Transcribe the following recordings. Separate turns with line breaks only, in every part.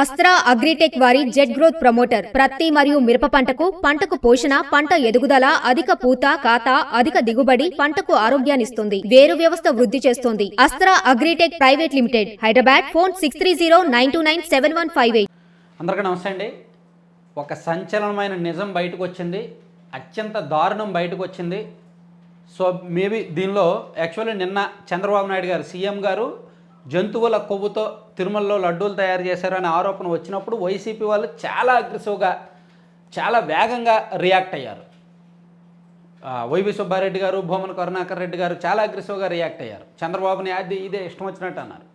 Astra agritech వారి jet growth promoter. ప్రత్తి మరియు మిరప పంటకు పంటకు పోషణ పంట ఎదుగుదల అధిక పూత కాత అధిక దిగుబడి పంటకు ఆరోగ్యాన్నిస్తుంది. వేరు వ్యవస్థ వృద్ధి చేస్తుంది. Astra Agritech private limited. Hyderabad phone six three zero nine two nine seven one five eight.
అందరికీ నమస్తే అండి. ఒక సంచలనమైన నిజం బయటకు వచ్చింది అత్యంత దారుణం బయటకు వచ్చింది సో మేబీ దీనిలో యాక్చువల్లీ నిన్న చంద్రబాబు నాయుడు గారు సీఎం గారు జంతువుల కొవ్వుతో తిరుమలలో లడ్డూలు తయారు చేశారనే ఆరోపణ వచ్చినప్పుడు వైసీపీ వాళ్ళు చాలా అగ్రెసివ్గా చాలా వేగంగా రియాక్ట్ అయ్యారు. వైవి సుబ్బారెడ్డి గారు భూమన కరుణాకర్ రెడ్డి గారు చాలా అగ్రెసివ్గా రియాక్ట్ అయ్యారు. చంద్రబాబుని అది ఇదే ఇష్టం వచ్చినట్టు అన్నారు.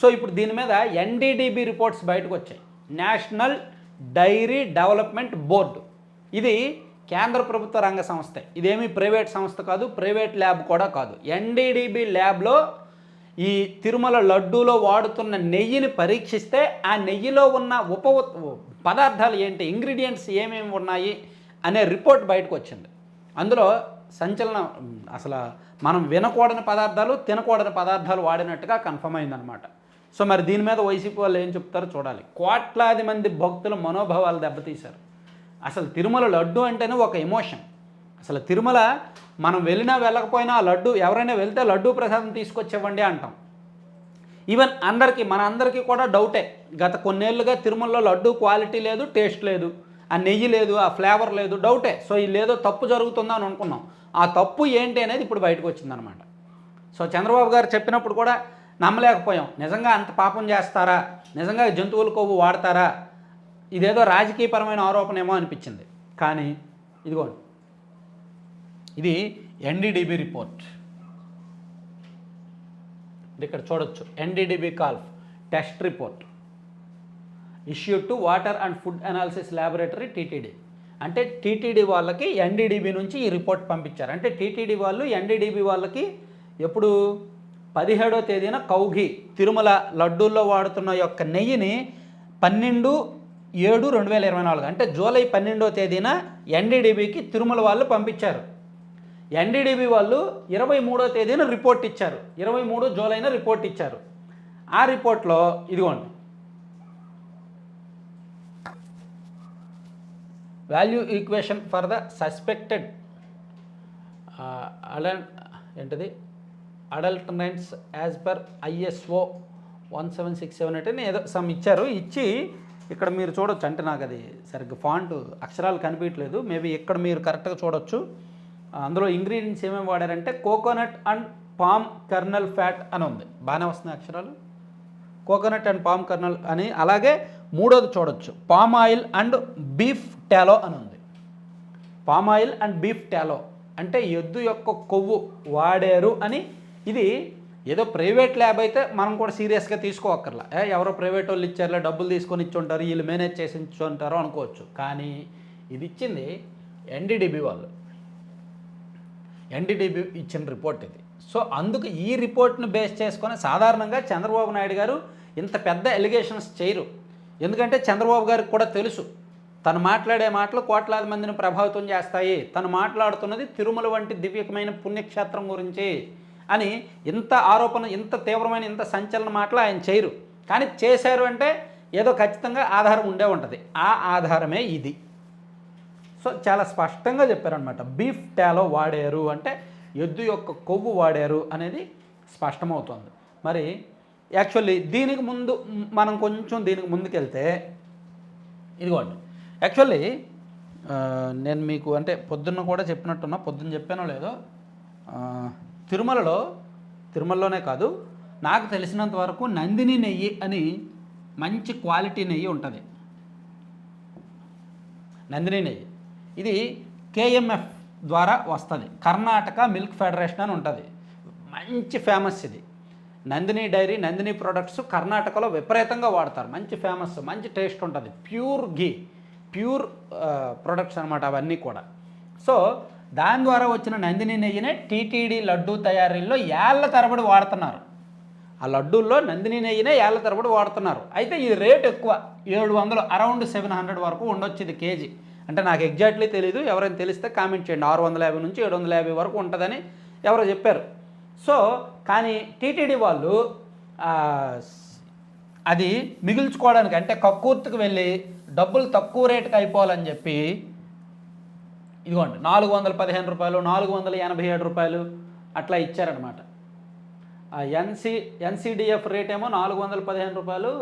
సో ఇప్పుడు దీని మీద ఎన్డీడీబీ రిపోర్ట్స్ బయటకు వచ్చాయి. National Dairy Development Board. ఇది కేంద్ర ప్రభుత్వ రంగ సంస్థ. ఇదేమీ ప్రైవేట్ సంస్థ కాదు ప్రైవేట్ ల్యాబ్ కూడా కాదు. ఎన్డీడీబీ ల్యాబ్లో ఈ తిరుమల లడ్డూలో వాడుతున్న నెయ్యిని పరీక్షిస్తే ఆ నెయ్యిలో ఉన్న ఉప పదార్థాలు ఏంటి ఇంగ్రీడియంట్స్ ఏమేమి ఉన్నాయి అనే రిపోర్ట్ బయటకు వచ్చింది. అందులో సంచలనం అసలు మనం వినకూడని పదార్థాలు తినకూడని పదార్థాలు వాడినట్టుగా కన్ఫర్మ్ అయిందనమాట సో మరి దీని మీద వైసీపీ వాళ్ళు ఏం చెప్తారో చూడాలి. కోట్లాది మంది భక్తుల మనోభావాలు దెబ్బతీశారు. అసలు తిరుమల లడ్డు అంటేనే ఒక ఎమోషన్. అసలు తిరుమల మనం వెళ్ళినా వెళ్ళకపోయినా ఆ లడ్డు ఎవరైనా వెళ్తే లడ్డు ప్రసాదం తీసుకొచ్చేవ్వండి అంటాం. ఈవెన్ అందరికీ మన అందరికీ కూడా డౌటే. గత కొన్నేళ్ళుగా తిరుమలలో లడ్డు క్వాలిటీ లేదు టేస్ట్ లేదు ఆ నెయ్యి లేదు ఆ ఫ్లేవర్ లేదు డౌటే. సో ఇది లేదో తప్పు జరుగుతుందా అని అనుకున్నాం. ఆ తప్పు ఏంటి అనేది ఇప్పుడు బయటకు వచ్చిందనమాట. సో చంద్రబాబు గారు చెప్పినప్పుడు కూడా నమ్మలేకపోయాం. నిజంగా అంత పాపం చేస్తారా? నిజంగా జంతువుల కొవ్వు వాడతారా? ఇదేదో రాజకీయపరమైన ఆరోపణ ఏమో అనిపించింది. కానీ ఇదిగోండి. ఇది ఎన్డీడీబీ రిపోర్ట్ ఇక్కడ చూడొచ్చు. NDDB CALF test report issue to water and food analysis laboratory TTD అంటే టీటీడీ వాళ్ళకి ఎన్డీడీబీ నుంచి ఈ రిపోర్ట్ పంపించారు. అంటే టీటీడీ వాళ్ళు ఎన్డీడీబీ వాళ్ళకి ఎప్పుడు పదిహేడో తేదీన కౌఘి తిరుమల లడ్డూల్లో వాడుతున్న యొక్క నెయ్యిని పన్నెండు ఏడు రెండు వేల ఇరవై నాలుగు అంటే జూలై పన్నెండో తేదీన ఎన్డీడీబీకి తిరుమల వాళ్ళు పంపించారు. ఎన్డీడీబీ వాళ్ళు ఇరవై మూడో తేదీన రిపోర్ట్ ఇచ్చారు. ఇరవై మూడు జూలైన రిపోర్ట్ ఇచ్చారు. ఆ రిపోర్ట్లో ఇదిగోండి. Value equation for the suspected అడల్ ఏంటిది? Adulterants as per ISO one seven six seven అంటే ఏదో సమ్ ఇచ్చారు. ఇచ్చి ఇక్కడ మీరు చూడొచ్చు. అంటే నాకు అది సరిగ్గా ఫాంట్ అక్షరాలు కనిపించట్లేదు. మేబీ ఇక్కడ మీరు కరెక్ట్గా చూడొచ్చు. అందులో ఇంగ్రీడియంట్స్ ఏమేమి వాడారంటే coconut and palm kernel fat అని ఉంది. బాగానే వస్తున్నాయి అక్షరాలు. కోకోనట్ అండ్ పామ్ కర్నల్ అని అలాగే మూడోది చూడొచ్చు. Palm oil and beef tallow అని ఉంది. Palm oil and beef tallow అంటే ఎద్దు యొక్క కొవ్వు వాడారు అని. ఇది ఏదో ప్రైవేట్ ల్యాబ్ అయితే మనం కూడా సీరియస్గా తీసుకోకర్లా ఎవరో ప్రైవేట్ వాళ్ళు ఇచ్చారులే డబ్బులు తీసుకొని ఇచ్చి ఉంటారు వీళ్ళు మేనేజ్ చేసి ఇచ్చి అనుకోవచ్చు. కానీ ఇది ఇచ్చింది ఎన్డీడీబీ వాళ్ళు. ఎన్డీడీబీ ఇచ్చిన రిపోర్ట్ ఇది. సో అందుకు ఈ రిపోర్ట్ను బేస్ చేసుకొని సాధారణంగా చంద్రబాబు నాయుడు గారు ఇంత పెద్ద ఎలిగేషన్స్ చేయరు. ఎందుకంటే చంద్రబాబు గారికి కూడా తెలుసు తను మాట్లాడే మాటలు కోట్లాది మందిని ప్రభావితం చేస్తాయి. తను మాట్లాడుతున్నది తిరుమల వంటి దివ్యకమైన పుణ్యక్షేత్రం గురించి అని ఇంత ఆరోపణ ఇంత తీవ్రమైన ఇంత సంచలన మాటలు ఆయన చేయరు. కానీ చేశారు అంటే ఏదో ఖచ్చితంగా ఆధారం ఉండే ఉంటుంది. ఆ ఆధారమే ఇది. సో చాలా స్పష్టంగా చెప్పారనమాట బీఫ్ టాలో వాడారు అంటే ఎద్దు యొక్క కొవ్వు వాడారు అనేది స్పష్టమవుతుంది. మరి యాక్చువల్లీ దీనికి ముందు మనం కొంచెం దీనికి ముందుకెళ్తే ఇదిగోండి. యాక్చువల్లీ నేను మీకు అంటే పొద్దున్న కూడా చెప్పినట్టున్నా పొద్దున్న చెప్పానో లేదో తిరుమలలో తిరుమలలోనే కాదు నాకు తెలిసినంత వరకు నందిని నెయ్యి అని మంచి క్వాలిటీ నెయ్యి ఉంటుంది. నందిని నెయ్యి. ఇది కేఎంఎఫ్ ద్వారా వస్తుంది. కర్ణాటక మిల్క్ ఫెడరేషన్ అని ఉంటుంది. మంచి ఫేమస్ ఇది. నందిని డైరీ నందిని ప్రొడక్ట్స్ కర్ణాటకలో విపరీతంగా వాడతారు. మంచి ఫేమస్ మంచి టేస్ట్ ఉంటుంది. ప్యూర్ ఘీ ప్యూర్ ప్రొడక్ట్స్ అనమాట అవన్నీ కూడా. సో దాని ద్వారా వచ్చిన నందిని నెయ్యినే టీటీడీ లడ్డూ తయారీలో ఏళ్ళ తరబడి వాడుతున్నారు. ఆ లడ్డూల్లో నందిని నెయ్యినే ఏళ్ళ తరబడి వాడుతున్నారు. అయితే ఈ రేట్ ఎక్కువ. ఏడు వందలు అరౌండ్ సెవెన్ హండ్రెడ్ వరకు ఉండొచ్చు ఇది కేజీ. అంటే నాకు ఎగ్జాక్ట్లీ తెలియదు ఎవరైనా తెలిస్తే కామెంట్ చేయండి. ఆరు వందల యాభై నుంచి ఏడు వందల యాభై వరకు ఉంటుందని ఎవరో చెప్పారు. సో కానీ టీటీడీ వాళ్ళు అది మిగిల్చుకోవడానికి అంటే కక్కుర్తికి వెళ్ళి డబ్బులు తక్కువ రేటుకి అయిపోవాలని చెప్పి ఇదిగోండి నాలుగు వందల పదిహేను రూపాయలు నాలుగు వందల ఎనభై ఏడు రూపాయలు అట్లా ఇచ్చారనమాట ఎన్సి ఎన్సిడిఎఫ్ రేట్ ఏమో నాలుగు వందల పదిహేను రూపాయలు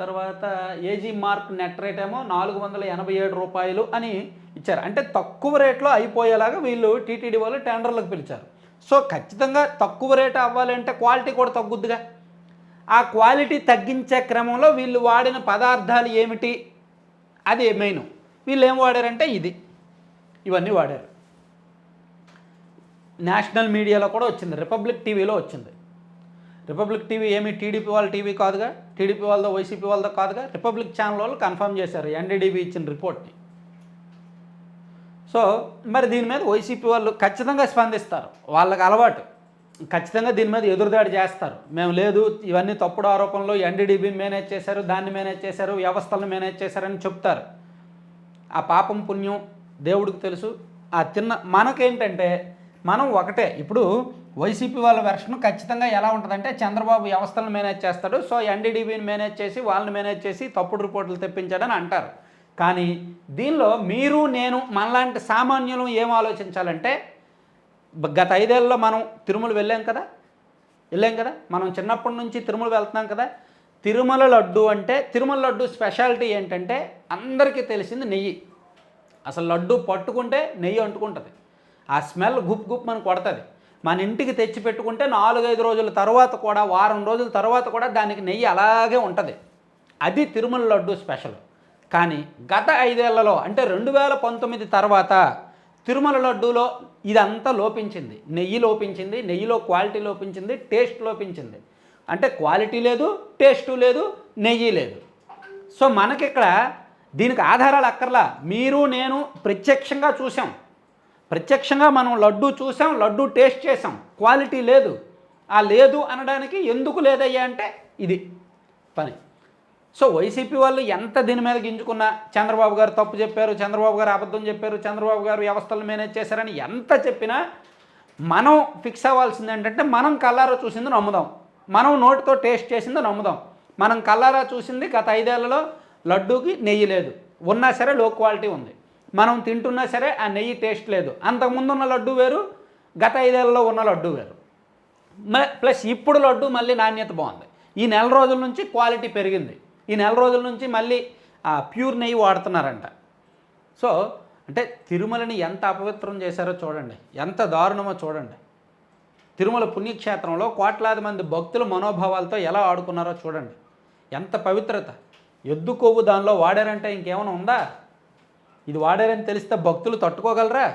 తర్వాత ఏజీ మార్క్ నెట్ రేట్ ఏమో నాలుగు వందల ఎనభై ఏడు రూపాయలు అని ఇచ్చారు. అంటే తక్కువ రేట్లో అయిపోయేలాగా వీళ్ళు టీటీడీ వాళ్ళు టెండర్లకు పిలిచారు. సో ఖచ్చితంగా తక్కువ రేట్ అవ్వాలంటే క్వాలిటీ కూడా తగ్గుద్దిగా. ఆ క్వాలిటీ తగ్గించే క్రమంలో వీళ్ళు వాడిన పదార్థాలు ఏమిటి? అది మెయిన్ వీళ్ళు ఏం వాడారంటే ఇది. ఇవన్నీ వాడారు. నేషనల్ మీడియాలో కూడా వచ్చింది. రిపబ్లిక్ టీవీలో వచ్చింది. రిపబ్లిక్ టీవీ ఏమి టీడీపీ వాళ్ళ టీవీ కాదుగా? టీడీపీ వాళ్ళతో వైసీపీ వాళ్ళతో కాదుగా? రిపబ్లిక్ ఛానల్ వాళ్ళు కన్ఫర్మ్ చేశారు ఎన్డీడీబీ ఇచ్చిన రిపోర్ట్ని. సో మరి దీని మీద వైసీపీ వాళ్ళు ఖచ్చితంగా స్పందిస్తారు. వాళ్ళకి అలవాటు. ఖచ్చితంగా దీని మీద ఎదురుదాడి చేస్తారు. మేము లేదు ఇవన్నీ తప్పుడు ఆరోపణలు ఎన్డీడీబీ మేనేజ్ చేశారు దాన్ని మేనేజ్ చేశారు వ్యవస్థలను మేనేజ్ చేశారని చెప్తారు. ఆ పాపం పుణ్యం దేవుడికి తెలుసు. ఆ తిన్న మనకేంటంటే మనం ఒకటే. ఇప్పుడు వైసీపీ వాళ్ళ వెర్షన్ ఖచ్చితంగా ఎలా ఉంటుందంటే చంద్రబాబు వ్యవస్థలను మేనేజ్ చేస్తాడు. సో ఎన్డీడీబీని మేనేజ్ చేసి వాళ్ళని మేనేజ్ చేసి తప్పుడు రిపోర్టులు తెప్పించాడని అంటారు. కానీ దీనిలో మీరు నేను మనలాంటి సామాన్యులు ఏం ఆలోచించాలంటే గత ఐదేళ్ళలో మనం తిరుమల వెళ్ళాం కదా? వెళ్ళాం కదా? మనం చిన్నప్పటి నుంచి తిరుమల వెళ్తున్నాం కదా? తిరుమల లడ్డు అంటే తిరుమల లడ్డు స్పెషాలిటీ ఏంటంటే అందరికీ తెలిసింది నెయ్యి. అసలు లడ్డు పట్టుకుంటే నెయ్యి అంటుకుంటుంది. ఆ స్మెల్ గుప్ గుప్ మనకు కొడుతుంది. మన ఇంటికి తెచ్చి పెట్టుకుంటే నాలుగైదు రోజుల తర్వాత కూడా వారం రోజుల తర్వాత కూడా దానికి నెయ్యి అలాగే ఉంటుంది. అది తిరుమల లడ్డు స్పెషల్. కానీ గత ఐదేళ్ళలో అంటే రెండు వేల పంతొమ్మిది తర్వాత తిరుమల లడ్డూలో ఇదంతా లోపించింది. నెయ్యి లోపించింది నెయ్యిలో క్వాలిటీ లోపించింది టేస్ట్ లోపించింది. అంటే క్వాలిటీ లేదు టేస్టు లేదు నెయ్యి లేదు. సో మనకిక్కడ దీనికి ఆధారాలు అక్కర్లా. మీరు నేను ప్రత్యక్షంగా చూసాం ప్రత్యక్షంగా మనం లడ్డు చూసాం లడ్డు టేస్ట్ చేసాం క్వాలిటీ లేదు. ఆ లేదు అనడానికి ఎందుకు లేదయ్యా అంటే ఇది పని. సో వైసీపీ వాళ్ళు ఎంత దీని మీద గింజుకున్నా చంద్రబాబు గారు తప్పు చెప్పారు చంద్రబాబు గారు అబద్ధం చెప్పారు చంద్రబాబు గారు వ్యవస్థలు మేనేజ్ చేశారని ఎంత చెప్పినా మనం ఫిక్స్ అవ్వాల్సింది ఏంటంటే మనం కల్లారా చూసింది నమ్ముదాం. మనం నోటితో టేస్ట్ చేసింది నమ్ముదాం. మనం కల్లారా చూసింది గత ఐదేళ్ళలో లడ్డూకి నెయ్యి లేదు. ఉన్నా సరే లో క్వాలిటీ ఉంది. మనం తింటున్నా సరే ఆ నెయ్యి టేస్ట్ లేదు. అంతకుముందు ఉన్న లడ్డు వేరు గత ఐదేళ్ళలో ఉన్న లడ్డు వేరు. మ- ప్లస్ ఇప్పుడు లడ్డు మళ్ళీ నాణ్యత బాగుంది. ఈ నెల రోజుల నుంచి క్వాలిటీ పెరిగింది. ఈ నెల రోజుల నుంచి మళ్ళీ ఆ ప్యూర్ నెయ్యి వాడుతున్నారంట. సో అంటే తిరుమలని ఎంత అపవిత్రం చేశారో చూడండి. ఎంత దారుణమో చూడండి. తిరుమల పుణ్యక్షేత్రంలో కోట్లాది మంది భక్తుల మనోభావాలతో ఎలా ఆడుకున్నారో చూడండి. ఎంత పవిత్రత. ఎద్దు కొవ్వు దానిలో వాడారంటే ఇంకేమైనా ఉందా? ఇది వాడారని తెలిస్తే భక్తులు తట్టుకోగలరా?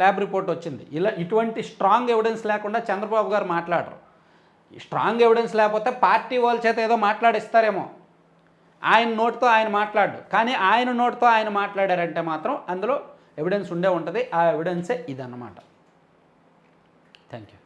ల్యాబ్ రిపోర్ట్ వచ్చింది. ఇలా ఇటువంటి స్ట్రాంగ్ ఎవిడెన్స్ లేకుండా చంద్రబాబు గారు మాట్లాడరు. స్ట్రాంగ్ ఎవిడెన్స్ లేకపోతే పార్టీ వాళ్ళ చేత ఏదో మాట్లాడిస్తారేమో. ఆయన నోటితో ఆయన మాట్లాడు. కానీ ఆయన నోటితో ఆయన మాట్లాడారంటే మాత్రం అందులో ఎవిడెన్స్ ఉండే ఉంటుంది. ఆ ఎవిడెన్సే ఇదన్నమాట. Thank you